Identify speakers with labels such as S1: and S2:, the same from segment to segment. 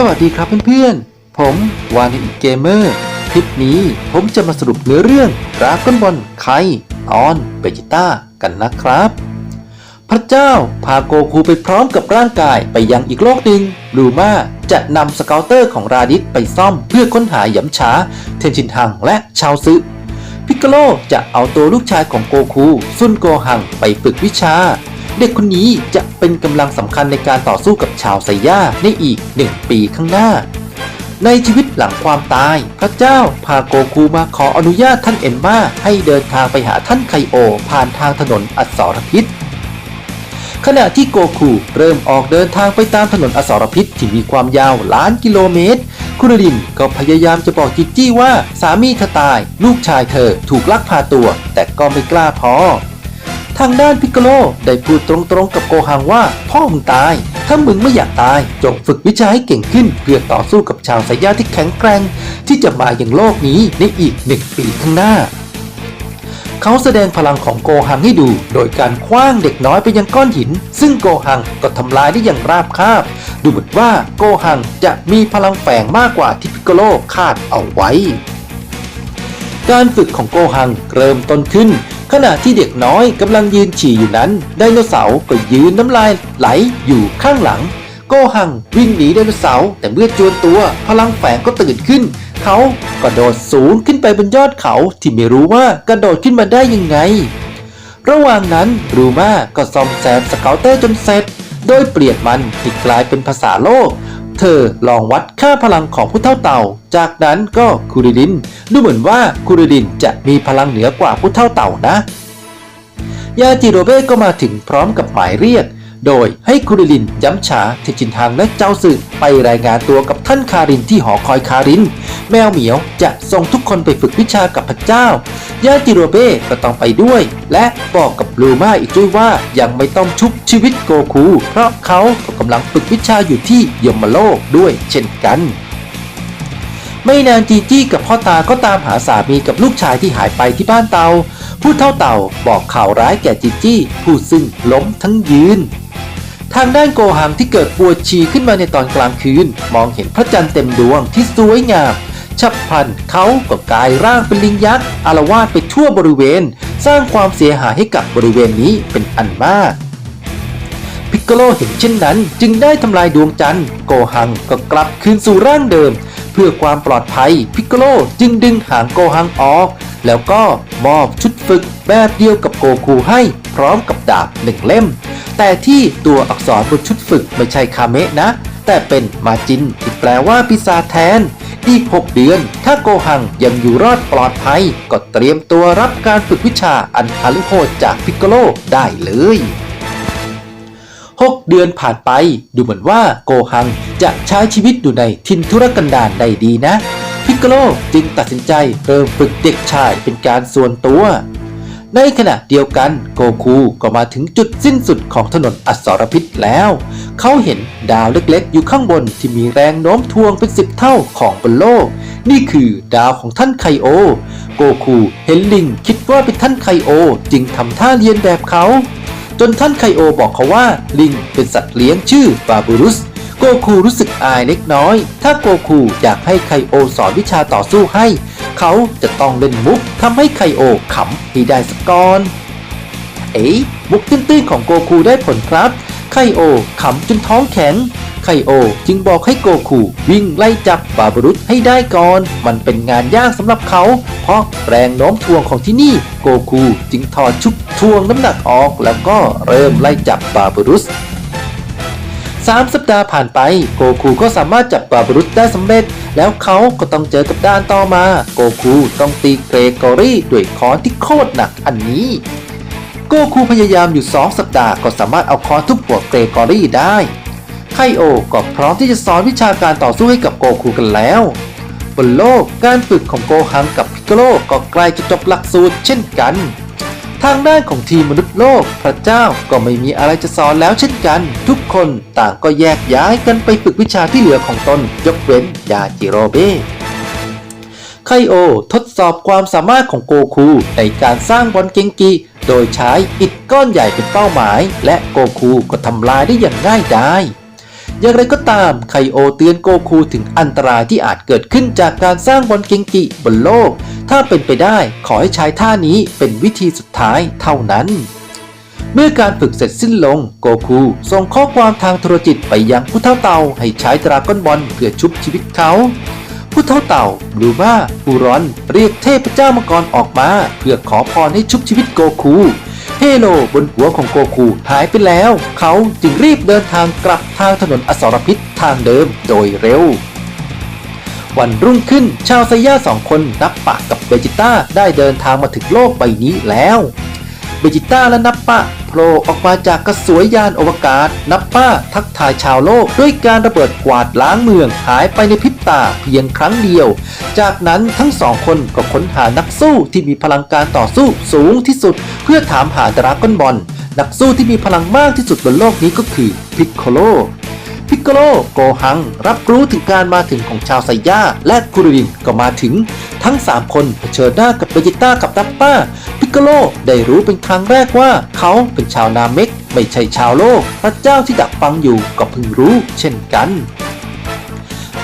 S1: สวัสดีครับเพื่อนๆ ผมวานอีกเกมเมอร์ คลิปนี้ผมจะมาสรุปเนื้อเรื่องดราก้อนบอลไคออนเบจิต้ากันนะครับ พระเจ้าพาโกคูไปพร้อมกับร่างกายไปยังอีกโลกหนึ่งลูมาจะนำสเกลเตอร์ของราดิสไปซ่อมเพื่อค้นหาหยำฉา เทนชินฮังและชาวซึพิกโกโลจะเอาตัวลูกชายของโกคูซุนโกหังไปฝึกวิชา เด็กคนนี้จะเป็นกำลังสำคัญในการต่อสู้กับชาวไซย่าในอีกหนึ่งปีข้างหน้า ในชีวิตหลังความตาย พระเจ้าพาโกคูมาขออนุญาตท่านเอ็นมาให้เดินทางไปหาท่านไคโอ ผ่านทางถนนอัศรพิษขณะที่โกคูเริ่มออกเดินทางไปตามถนนอสรพิษที่มีความยาวล้านกิโลเมตร คุรดินก็พยายามจะบอกจิจจี้ว่าสามีเธอตาย ลูกชายเธอถูกลักพาตัว แต่ก็ไม่กล้าพอ ทางด้านพิกโลได้พูดตรงๆกับโกฮังว่า พ่อมึงตาย ถ้ามึงไม่อยากตาย จงฝึกวิชาให้เก่งขึ้น เพื่อต่อสู้กับชาวไซย่าที่แข็งแกร่งที่จะมาอย่างโลกนี้ในอีกหนึ่งปีข้างหน้า เขาแสดงพลังของโกฮังให้ดู โดยการคว้างเด็กน้อยไปยังก้อนหิน ซึ่งโกฮังก็ทำลายได้อย่างราบคาบ ดูเหมือนว่าโกฮังจะมีพลังแฝงมากกว่าที่พิกโลคาดเอาไว้ การฝึกของโกฮังเริ่มต้นขึ้น ขณะที่เด็กน้อยกำลังยืนฉี่อยู่นั้น ไดโนเสาร์ก็ยืนน้ำลายไหลอยู่ข้างหลัง โกหังวิ่งหนีไดโนเสาร์แต่เมื่อจวนตัวพลังแฝงก็ตื่นขึ้น เขากระโดดสูงขึ้นไปบนยอดเขาที่ไม่รู้ว่ากระโดดขึ้นมาได้ยังไง ระหว่างนั้นรูมาก็ซ่อมแซมสเกลเตอร์จนเสร็จ โดยเปลี่ยนมันให้กลายเป็นภาษาโลก เธอลองวัดค่าพลังของผู้เท่าเต่า จากนั้นก็คูริดิน ดูเหมือนว่าคูริดินจะมีพลังเหนือกว่าผู้เท่าเต่านะ ยาจิโรเบ้ก็มาถึงพร้อมกับหมายเรียก โดยให้คุริลินย้ำฉาเทจินทางและเจ้าสึไปรายงานตัวกับท่านคารินที่หอคอยคาริน แมวเหมียวจะส่งทุกคนไปฝึกวิชากับพระเจ้ายาจิโรเบ้ก็ต้องไปด้วย และบอกกับลูมาอีกด้วยว่ายังไม่ต้องชุบชีวิตโกคู เพราะเขาก็กำลังฝึกวิชาอยู่ที่ยมโลกด้วยเช่นกันไม่นานจีจี้กับพ่อตาก็ตามหาสามีกับลูกชายที่หายไปที่บ้านเตา ผู้เท่าเต่าบอกข่าวร้ายแก่จีจี้ผู้ซึ่งล้มทั้งยืน ทางด้านโกหังที่เกิดปวดฉี่ขึ้นมาในตอนกลางคืน มองเห็นพระจันทร์เต็มดวงที่สวยงาม ฉับพลันเขาก็กลายร่างเป็นลิงยักษ์อารวาสไปทั่วบริเวณ สร้างความเสียหายให้กับบริเวณนี้เป็นอันมาก พิกโกโลเห็นเช่นนั้น จึงได้ทำลายดวงจันทร์ โกหังก็กลับคืนสู่ร่างเดิม เพื่อความปลอดภัยพิกโกโลจึงดึงหางโกหังออก แล้วก็มอบชุดฝึกแบบเดียวกับโกคูให้ ร้อมกับดาบหนึ่งเล่ม แต่ที่ตัวอักษรบนชุดฝึกไม่ใช่คาเมะนะ แต่เป็นมาจินที่แปลว่าปีศาจแทน อีก 6 เดือน ถ้าโกหังยังอยู่รอดปลอดภัย ก็เตรียมตัวรับการฝึกวิชาอันฮาลุโหดจากพิกโกโลได้เลย6 เดือนผ่านไป ดูเหมือนว่าโกหังจะใช้ชีวิตอยู่ในทินทุรกันดารได้ดีนะ พิกโกโลจึงตัดสินใจเริ่มฝึกเด็กชายเป็นการส่วนตัว ในขณะเดียวกันโกคูก็มาถึงจุดสิ้นสุดของถนนอสรพิษแล้ว เขาเห็นดาวเล็กๆ อยู่ข้างบนที่มีแรงโน้มถ่วงเป็นสิบเท่าของบนโลก นี่คือดาวของท่านไคโอ โกคูเห็นลิงคิดว่าเป็นท่านไคโอ จึงทำท่าเลียนแบบเขา จนท่านไคโอบอกเขาว่าลิงเป็นสัตว์เลี้ยงชื่อบาบูรุส โกคูรู้สึกอายเล็กน้อย ถ้าโกคูอยากให้ไคโอสอนวิชาต่อสู้ให้ เขาจะต้องเล่นมุกทำให้ไคโอขำให้ได้สักก่อน เอ๋มุกตื้นๆของโกคูได้ผลครับ ไคโอขำจนท้องแข็ง ไคโอจึงบอกให้โกคูวิ่งไล่จับบาบรุษให้ได้ก่อน มันเป็นงานยากสำหรับเขา เพราะแรงโน้มทวงของที่นี่ โกคูจึงถอดชุดทวงน้ำหนักออกแล้วก็เริ่มไล่จับบาบรุษ 3 สัปดาห์ผ่านไป โกคูก็สามารถจับปาบรุษได้สำเร็จ แล้วเขาก็ต้องเจอกับด้านต่อมา โกคูต้องตีเกรกอรี่ด้วยค้อนที่โคตรหนักอันนี้ โกคูพยายามอยู่ 2 สัปดาห์ก็สามารถเอาค้อนทุบหัวเกรกอรี่ได้ไคโอก็พร้อมที่จะสอนวิชาการต่อสู้ให้กับโกคูกันแล้วบนโลกการฝึกของโกฮังกับพิกโลก็ใกล้จะจบหลักสูตรเช่นกัน ทางด้านของทีมมนุษย์โลก พระเจ้าก็ไม่มีอะไรจะสอนแล้วเช่นกัน ทุกคนต่างก็แยกย้ายกันไปฝึกวิชาที่เหลือของตน ยกเว้นยาจิโรเบ้ไคโอ ทดสอบความสามารถของโกคูในการสร้างบอลเกงกิโดยใช้อิฐก้อนใหญ่เป็นเป้าหมาย และโกคูก็ทำลายได้อย่างง่ายดาย อย่างไรก็ตามไคโอเตือนโกคูถึงอันตรายที่อาจเกิดขึ้นจากการสร้างบอลเกงกิบนโลก ถ้าเป็นไปได้ขอให้ใช้ท่านี้เป็นวิธีสุดท้ายเท่านั้น เมื่อการฝึกเสร็จสิ้นลงโกคูส่งข้อความทางโทรจิตไปยังผู้เท่าเต่าให้ใช้ดราก้อนบอลเพื่อชุบชีวิตเขา ผู้เท่าเต่าบลูมาอูรอน เรียกเทพเจ้ามังกรออกมา เพื่อขอพรให้ชุบชีวิตโกคู เฮโลบนหัวของโกคูหายไปแล้ว เขาจึงรีบเดินทางกลับทางถนนอสรพิษทางเดิมโดยเร็ว วันรุ่งขึ้นชาวไซย่าสองคนนับปะกับเบจิต้าได้เดินทางมาถึงโลกใบนี้แล้ว เบจิต้าและนับปะโผล่ออกมาจากกระสวยยานอวกาศ นับป้าทักทายชาวโลกด้วยการระเบิดกวาดล้างเมืองหายไปในพริบตาเพียงครั้งเดียว จากนั้นทั้งสองคนก็ค้นหานักสู้ที่มีพลังการต่อสู้สูงที่สุด เพื่อถามหาดราก้อนบอลนักสู้ที่มีพลังมากที่สุดบนโลกนี้ก็คือพิกโคโลพิกโกโลโกฮัง รับรู้ถึงการมาถึงของชาวไซย่าและกุรินก็มาถึง ทั้ง 3 คนเผชิญหน้ากับเบจิต้ากับดัปป้า พิกโลได้รู้เป็นครั้งแรกว่าเขาเป็นชาวนาเมกไม่ใช่ชาวโลก พระเจ้าที่ดักฟังอยู่ก็เพิ่งรู้เช่นกัน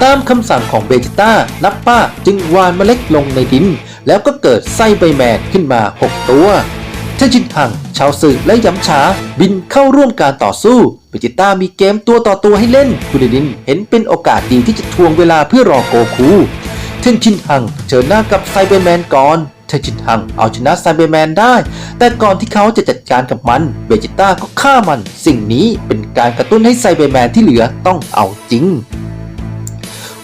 S1: ตามคำสั่งของเบจิต้านับป้าจึงวานเมล็ดลงในดิน แล้วก็เกิดไส้ใบแมนขึ้นมา 6 ตัวเทนจินหัง ชาวสึกและยำฉาบินเข้าร่วมการต่อสู้ เบจิต้ามีเกมตัวต่อตัวให้เล่นกุดิดินเห็นเป็นโอกาสดีที่จะทวงเวลาเพื่อรอโกคู เทนจินหังเจอหน้ากับไซเบอร์แมนก่อน เทนจินหังเอาชนะไซเบอร์แมนได้ แต่ก่อนที่เขาจะจัดการกับมันเบจิต้าก็ฆ่ามัน สิ่งนี้เป็นการกระตุ้นให้ไซเบอร์แมนที่เหลือต้องเอาจริง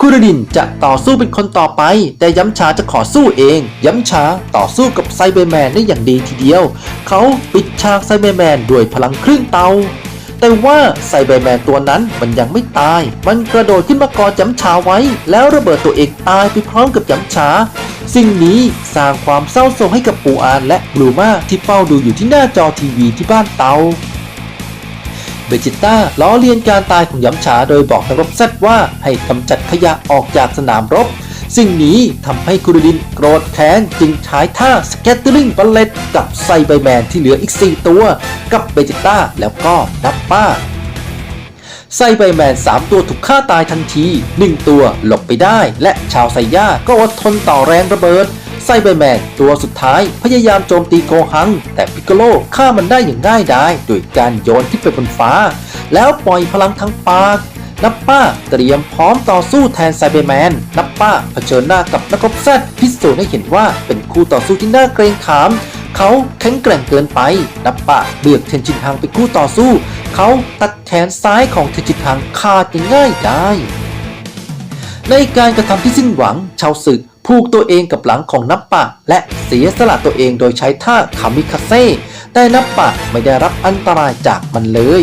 S1: คุรดินจะต่อสู้เป็นคนต่อไป แต่ย้ำชาจะขอสู้เอง ย้ำชาต่อสู้กับไซเบอร์แมนได้อย่างดีทีเดียว เขาปิดฉากไซเบอร์แมนด้วยพลังคลื่นเตา แต่ว่าไซเบอร์แมนตัวนั้นมันยังไม่ตาย มันกระโดดขึ้นมากอดย้ำชาไว้ แล้วระเบิดตัวเองตายไปพร้อมกับย้ำชา สิ่งนี้สร้างความเศร้าโศกให้กับปูอานและบลูมาที่เฝ้าดูอยู่ที่หน้าจอทีวีที่บ้านเตาเบจิต้าล้อเลียนการตายของย้ำฉาโดยบอกนักรบแซดว่าให้กำจัดขยะออกจากสนามรบ สิ่งนี้ทำให้กุรดินโกรธแค้นจึงใช้ท่าสเก็ตเตอร์ลิงบัลเลตกับไซไบแมนที่เหลืออีก 4 ตัว กับเบจิต้าแล้วก็นับป้า ไซไบแมน 3 ตัวถูกฆ่าตายทันที 1 ตัวหลบไปได้ และชาวไซย่าก็อดทนต่อแรงระเบิดไซไบแมนตัวสุดท้ายพยายามโจมตีโกฮัง แต่พิกโกโลฆ่ามันได้อย่างง่ายดายโดยการโยนขึ้นไปบนฟ้า แล้วปล่อยพลังทั้งปากนับป้าเตรียมพร้อมต่อสู้แทนไซเบอร์แมน นับป้าเผชิญหน้ากับนักรบแซดพิสูจน์ให้เห็นว่าเป็นคู่ต่อสู้ที่น่าเกรงขาม เขาแข็งแกร่งเกินไป นับป้าเลือกเทนจินฮังเป็นคู่ต่อสู้ เขาตัดแขนซ้ายของเทนจินฮังขาดอย่างง่ายได้ ในการกระทำที่สิ้นหวัง ชาวศึกผูกตัวเองกับหลังของนับปะ และเสียสละตัวเองโดยใช้ท่าคามิคาเซ่แต่นับปะไม่ได้รับอันตรายจากมันเลย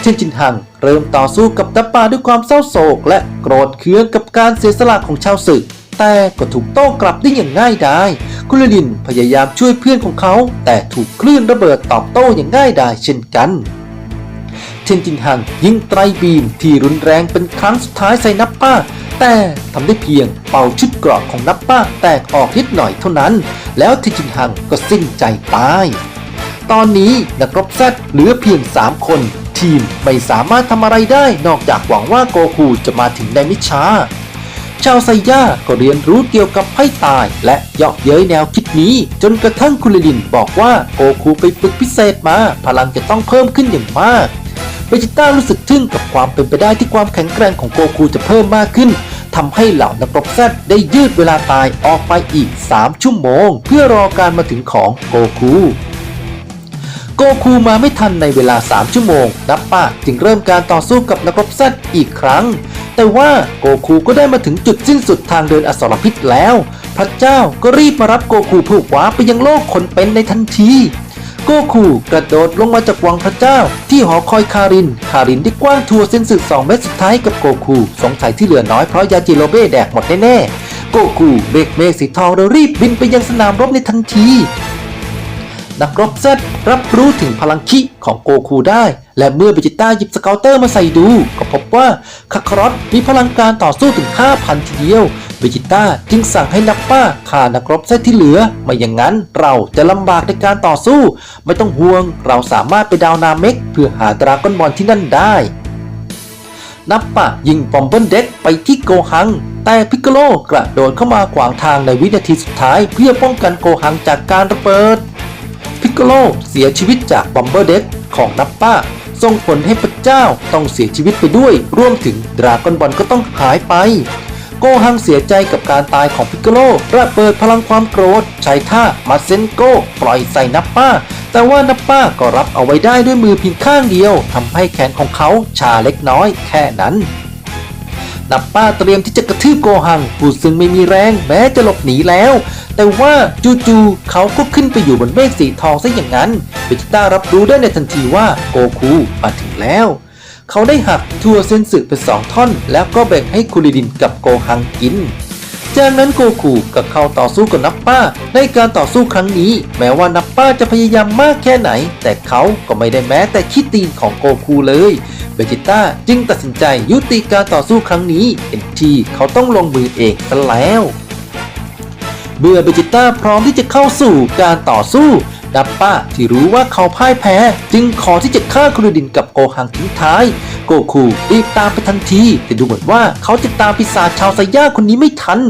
S1: เชนจินฮังเริ่มต่อสู้กับนับปะด้วยความเศร้าโศก และโกรธเคืองกับการเสียสละของชาวศึกแต่ก็ถูกโต้กลับได้อย่างง่ายดายกุลลินพยายามช่วยเพื่อนของเขา แต่ถูกคลื่นระเบิดตอบโต้อย่างง่ายดายเช่นกัน เทนจินฮังยิงไตรบีมที่รุนแรงเป็นครั้งสุดท้ายใส่นับป้า แต่ทำได้เพียงเป่าชุดเกราะของนับป้าแตกออกนิดหน่อยเท่านั้น แล้วเทนจินฮังก็สิ้นใจตาย ตอนนี้นักรบแซดเหลือเพียง 3 คน ทีมไม่สามารถทำอะไรได้นอกจากหวังว่าโกคูจะมาถึงในไม่ช้าชาวไซย่าก็เรียนรู้เกี่ยวกับไพ่ตาย และเยาะเย้ยแนวคิดนี้ จนกระทั่งคุริลินบอกว่าโกคูไปฝึกพิเศษมา พลังจะต้องเพิ่มขึ้นอย่างมาก เบจิต้ารู้สึกทึ่งกับความเป็นไปได้ที่ความแข็งแกร่งของโกคูจะเพิ่มมากขึ้นทำให้เหล่านักรบแซดได้ยืดเวลาตายออกไปอีก 3 ชั่วโมง เพื่อรอการมาถึงของโกคูโกคูมาไม่ทันในเวลา 3 ชั่วโมง นับป้าจึงเริ่มการต่อสู้กับนักรบแซดอีกครั้ง แต่ว่าโกคูก็ได้มาถึงจุดสิ้นสุดทางเดินอสรพิษแล้ว พระเจ้าก็รีบมารับโกคูผู้ขวาไปยังโลกคนเป็นในทันที โกคูกระโดดลงมาจากวังพระเจ้า ที่หอคอยคาริน คารินได้กว้างทัวเส้นสึก2เมตรสุดท้ายกับโกคู สงสัยที่เหลือน้อยเพราะยาจิโรเบ้แดกหมดแน่ๆ โกคูเบรกเมฆสีทองแล้วรีบบินไปยังสนามรบในทันที นักรบเซดรับรู้ถึงพลังคิของโกคูได้ และเมื่อเบจิต้าหยิบสเกลเตอร์มาใส่ดู ก็พบว่าคาคารอตมีพลังการต่อสู้ถึง 5,000 ทีเดียว เบจิต้าจึงสั่งให้นักป้าฆ่านักรบแซดที่เหลือ ไม่อย่างนั้นเราจะลำบากในการต่อสู้ ไม่ต้องห่วงเราสามารถไปดาวนาเมกเพื่อหาดราก้อนบอลที่นั่นได้นับปะยิงบอมเบิลเด็กไปที่โกหัง แต่พิกโกโลกระโดดเข้ามาขวางทางในวินาทีสุดท้ายเพื่อป้องกันโกหังจากการระเบิด พิกโกโลเสียชีวิตจากบอมเบอร์เด็กของนับป้า ส่งผลให้พระเจ้าต้องเสียชีวิตไปด้วย รวมถึงดราก้อนบอลก็ต้องหายไป โกฮังเสียใจกับการตายของพิกโกโลระเบิดพลังความโกรธ ใช้ท่ามาเซนโกปล่อยใส่นับป้า แต่ว่านับป้าก็รับเอาไว้ได้ด้วยมือเพียงข้างเดียวทำให้แขนของเขาชาเล็กน้อยแค่นั้น นับป้าเตรียมที่จะกระทืบโกหังผู้ซึ่งไม่มีแรงแม้จะหลบหนีแล้ว แต่ว่าจู่ๆเขาก็ขึ้นไปอยู่บนเมฆสีทองซะอย่างนั้นเบจิต้ารับรู้ได้ในทันทีว่าโกคูมาถึงแล้ว เขาได้หักทัวเส้นสึเป็นสองท่อน แล้วก็แบ่งให้คุริดินกับโกหังกินจากนั้นโกคูก็เข้าต่อสู้กับนับป้า ในการต่อสู้ครั้งนี้ แม้ว่านับป้าจะพยายามมากแค่ไหน แต่เขาก็ไม่ได้แม้แต่คิดตีนของโกคูเลย เบจิต้าจึงตัดสินใจยุติการต่อสู้ครั้งนี้เห็นทีเขาต้องลงมือเองซะแล้วเมื่อเบจิต้าพร้อมที่จะเข้าสู่การต่อสู้นับป้าที่รู้ว่าเขาพ่ายแพ้ จึงขอที่จะฆ่าคุริดินกับโกหังทิ้งท้าย โกคูรีบตามไปทันที แต่ดูเหมือนว่าเขาจะตามปีศาจชาวไซย่าคนนี้ไม่ทัน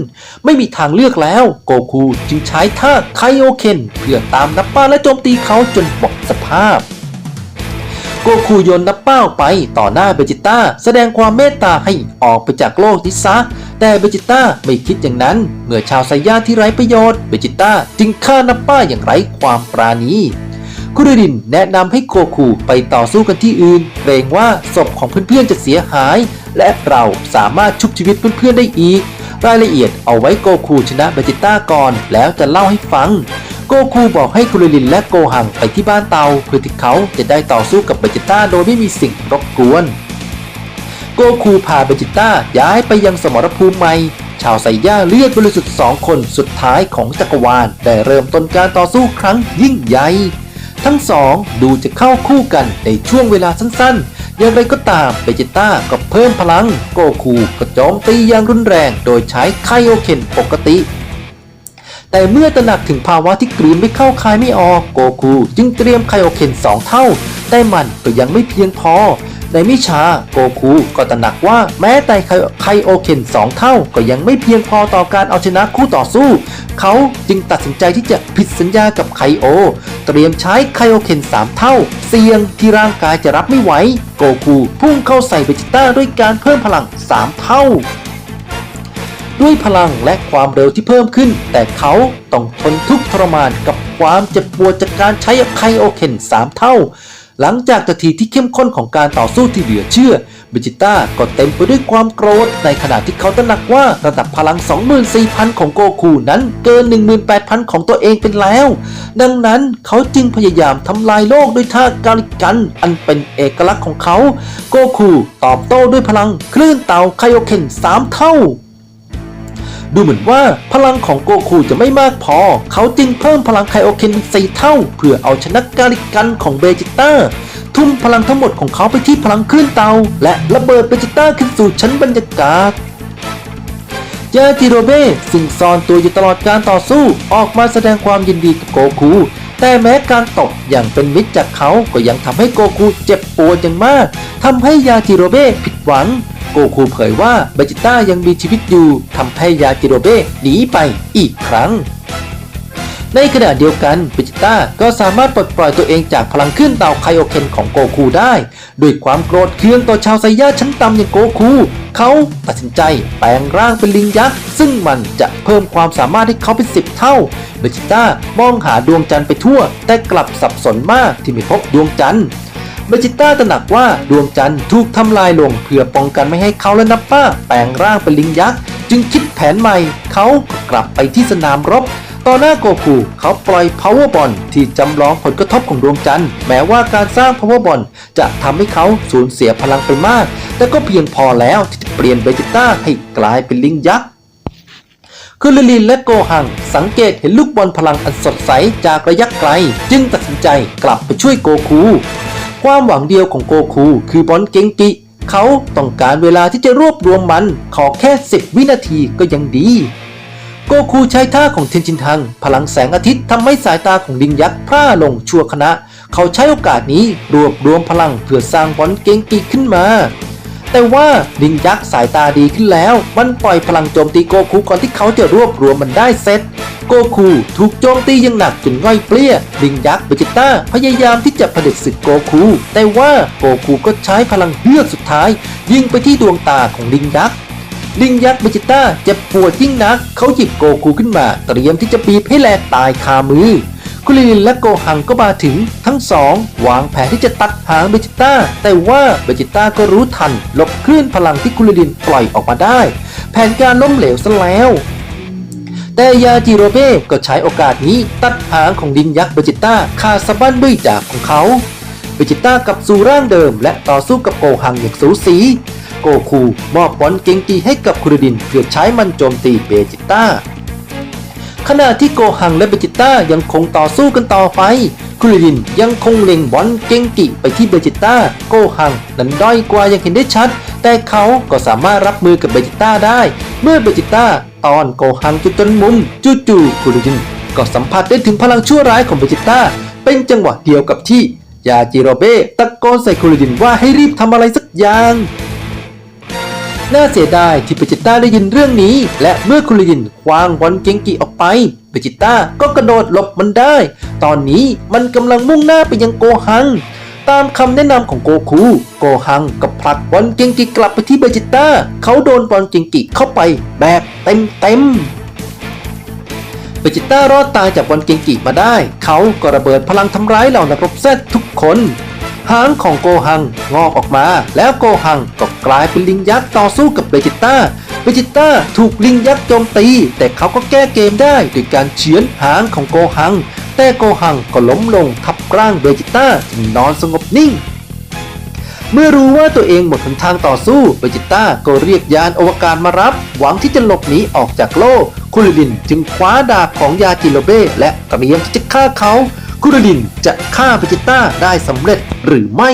S1: ไม่มีทางเลือกแล้ว โกคูจึงใช้ท่าไคโอเคนเพื่อตามนับป้าและโจมตีเขาจนหมดสภาพ โกคูโยนนับเป้าไปต่อหน้าเบจิต้าแสดงความเมตตาให้ออกไปจากโลกนี้ซะ แต่เบจิต้าไม่คิดอย่างนั้น เมื่อชาวไซย่าที่ไร้ประโยชน์เบจิต้าจึงฆ่านับป้าอย่างไร้ความปราณีคุริรินแนะนำให้โกคูไปต่อสู้กันที่อื่นเกรงว่าศพของเพื่อนๆจะเสียหาย และเราสามารถชุบชีวิตเพื่อนๆได้อีก รายละเอียดเอาไว้โกคูชนะเบจิต้าก่อนแล้วจะเล่าให้ฟัง กคูบอกให้คุริลินและโกหังไปที่บ้านเตาเพื่อที่เขาจะได้ต่อสู้กับเบจิต้าโดยไม่มีสิ่งรบกวน โกคูพาเบจิต้าย้ายไปยังสมรภูมิใหม่ ชาวไซย่าเลือดบริสุทธิ์สองคนสุดท้ายของจักรวาลได้เริ่มต้นการต่อสู้ครั้งยิ่งใหญ่ ทั้งสองดูจะเข้าคู่กันในช่วงเวลาสั้นๆ อย่างไรก็ตามเบจิต้าก็เพิ่มพลัง โกคูก็โจมตีอย่างรุนแรง โดยใช้ไคโอเคนปกติ แต่เมื่อตระหนักถึงภาวะที่กลืนไม่เข้าคายไม่ออกโกคูจึงเตรียมไคโอเคนสองเท่า แต่มันก็ยังไม่เพียงพอ ในไม่ช้าโกคูก็ตระหนักว่าแม้แต่ไคไคโอเคนสองเท่า ก็ยังไม่เพียงพอต่อการเอาชนะคู่ต่อสู้ เขาจึงตัดสินใจที่จะผิดสัญญากับไคโอ เตรียมใช้ไคโอเคนสามเท่า เสี่ยงที่ร่างกายจะรับไม่ไหวโกคูพุ่งเข้าใส่เบจิต้าด้วยการเพิ่มพลังสามเท่า ด้วยพลังและความเร็วที่เพิ่มขึ้น แต่เขาต้องทนทุกข์ทรมานกับความเจ็บปวดจากการใช้ไคโอเคนสามเท่า หลังจากนาทีที่เข้มข้นของการต่อสู้ที่เหลือเชื่อเบจิต้าก็เต็มไปด้วยความโกรธ ในขณะที่เขาตระหนักว่าระดับพลัง 24,000 ของโกคูนั้นเกิน 18,000 ของตัวเองเป็นแล้ว ดังนั้นเขาจึงพยายามทำลายโลกด้วยท่ากาลิกันอันเป็นเอกลักษณ์ของเขา โกคูตอบโต้ด้วยพลังคลื่นเต่าไคโอเคนสามเท่า ดูเหมือนว่าพลังของโกคูจะไม่มากพอ เขาจึงเพิ่มพลังไคโอเคนอีกสี่เท่า เพื่อเอาชนะกาลิกันของเบจิต้าทุ่มพลังทั้งหมดของเขาไปที่พลังคลื่นเตา และระเบิดเบจิต้าขึ้นสู่ชั้นบรรยากาศยาจิโรเบ้ซึ่งซ่อนตัวอยู่ตลอดการต่อสู้ออกมาแสดงความยินดีกับโกคูแต่แม้การตบอย่างเป็นมิตรจากเขาก็ยังทำให้โกคูเจ็บปวดอย่างมากทำให้ยาจิโรเบผิดหวัง โกคูเผยว่าเบจิต้ายังมีชีวิตอยู่ทำให้ยาจิโรเบ้หนีไปอีกครั้ง ในขณะเดียวกันเบจิต้าก็สามารถปลดปล่อยตัวเองจากพลังขึ้นเตาไคโอเคนของโกคูได้ด้วยความโกรธเคืองต่อชาวไซย่าชั้นต่ำอย่างโกคูเขาตัดสินใจแปลงร่างเป็นลิงยักษ์ซึ่งมันจะเพิ่มความสามารถให้เขาเป็นสิบเท่าเบจิต้ามองหาดวงจันทร์ไปทั่ว แต่กลับสับสนมากที่ไม่พบดวงจันทร์ เบจิต้าตระหนักว่าดวงจันทร์ถูกทำลายลงเพื่อป้องกันไม่ให้เขาและนับป้า แปลงร่างเป็นลิงยักษ์จึงคิดแผนใหม่ เขาก็กลับไปที่สนามรบต่อหน้าโกคูเขาปล่อย power b o l ที่จำลองผลกระทบของดวงจันทร์ แม้ว่าการสร้าง power b o l จะทำให้เขาสูญเสียพลังไปมาก แต่ก็เพียงพอแล้วที่จะเปลี่ยนเบจิต้าให้กลายเป็นลิงยักษ์คือลิลินและโกหัง สังเกตเห็นลูกบอลพลังอันสดใสจากระยะไกล จึงตัดสินใจกลับไปช่วยโกคู ความหวังเดียวของโกคูคือบอลเกงกิเขาต้องการเวลาที่จะรวบรวมมันขอแค่ 10 วินาทีก็ยังดี โกคูใช้ท่าของเทนจินทัง พลังแสงอาทิตย์ทำให้สายตาของลิงยักษ์พร่าลงชั่วขณะ เขาใช้โอกาสนี้รวบรวมพลังเพื่อสร้างบอลเกงกิขึ้นมา แต่ว่าลิงยักษ์สายตาดีขึ้นแล้ว มันปล่อยพลังโจมตีโกคูก่อนที่เขาจะรวบรวมมันได้เสร็จ โกคูถูกโจมตีอยังหนักจนง่อยเปลี้ยลิงยักษ์เบจิต้าพยายามที่จะผลิตศึกโกคู แต่ว่าโกคูก็ใช้พลังเฮือกสุดท้าย ยิงไปที่ดวงตาของลิงยักษ์ลิงยักษ์เบจิต้าเจ็บปวดยิ่งนัก เขาหยิบโกคูขึ้นมา เตรียมที่จะบีบให้แหลกตายคามือคุริลินและโกหังก็มาถึงทั้งสองวางแผนที่จะตัดหางเบจิต้า แต่ว่าเบจิต้าก็รู้ทันหลบคลื่นพลังที่คุริลินปล่อยออกมาได้ แผนการล้มเหลวซะแล้ว แต่ยาจิโรเบ้ก็ใช้โอกาสนี้ตัดหางของลิงยักษ์เบจิต้าคาสะบั้นด้วยดาบของเขาเบจิต้ากลับสู่ร่างเดิม และต่อสู้กับโกหังอย่างสูสี โกคูมอบบอลเกงกีให้กับคุริดินเพื่อใช้มันโจมตีเบจิต้าขณะที่โกหังและเบจิต้ายังคงต่อสู้กันต่อไป คุริดินยังคงเล็งบอลเกงกิไปที่เบจิต้า โกหังนั้นด้อยกว่ายังเห็นได้ชัด แต่เขาก็สามารถรับมือกับเบจิต้าได้ เมื่อเบจิต้า ตอนโกหังจนจนมุมจู่ๆคุริดินก็สัมผัสได้ถึงพลังชั่วร้ายของเบจิต้า เป็นจังหวะเดียวกับที่ยาจิโรเบ้ตะโกนใส่คุริดินว่าให้รีบทำอะไรสักอย่างน่าเสียดายที่เบจิต้าได้ยินเรื่องนี้ และเมื่อคุริยินควางบอลเกงกิออกไปเบจิต้าก็กระโดดหลบมันได้ ตอนนี้มันกำลังมุ่งหน้าไปยังโกหัง ตามคำแนะนำของโกคูโกหังก็ผลักบอลเกงกิกลับไปที่เบจิต้า เขาโดนบอลเกงกิเข้าไปแบบเต็มเต็มเบจิต้ารอดตายจากบอลเกงกิมาได้ เขาก็ระเบิดพลังทำร้ายเหล่านักรบแซดทุกคนหางของโกหังงอกออกมา แล้วโกหังก็กลายเป็นลิงยักษ์ต่อสู้กับเบจิต้าเบจิต้าถูกลิงยักษ์โจมตี แต่เขาก็แก้เกมได้ด้วยการเฉือนหางของโกหัง แต่โกหังก็ล้มลงทับ ร่างเบจิต้าจึงนอนสงบนิ่ง เมื่อรู้ว่าตัวเองหมดหนทางต่อสู้เบจิต้าก็เรียกยานอวกาศมารับ หวังที่จะหลบหนีออกจากโลก คุริลินจึงคว้าดาบของยาจิโรเบ้และเตรียมที่จะฆ่าเขา คุริลินจะฆ่าเบจิต้าได้สำเร็จหรือไม่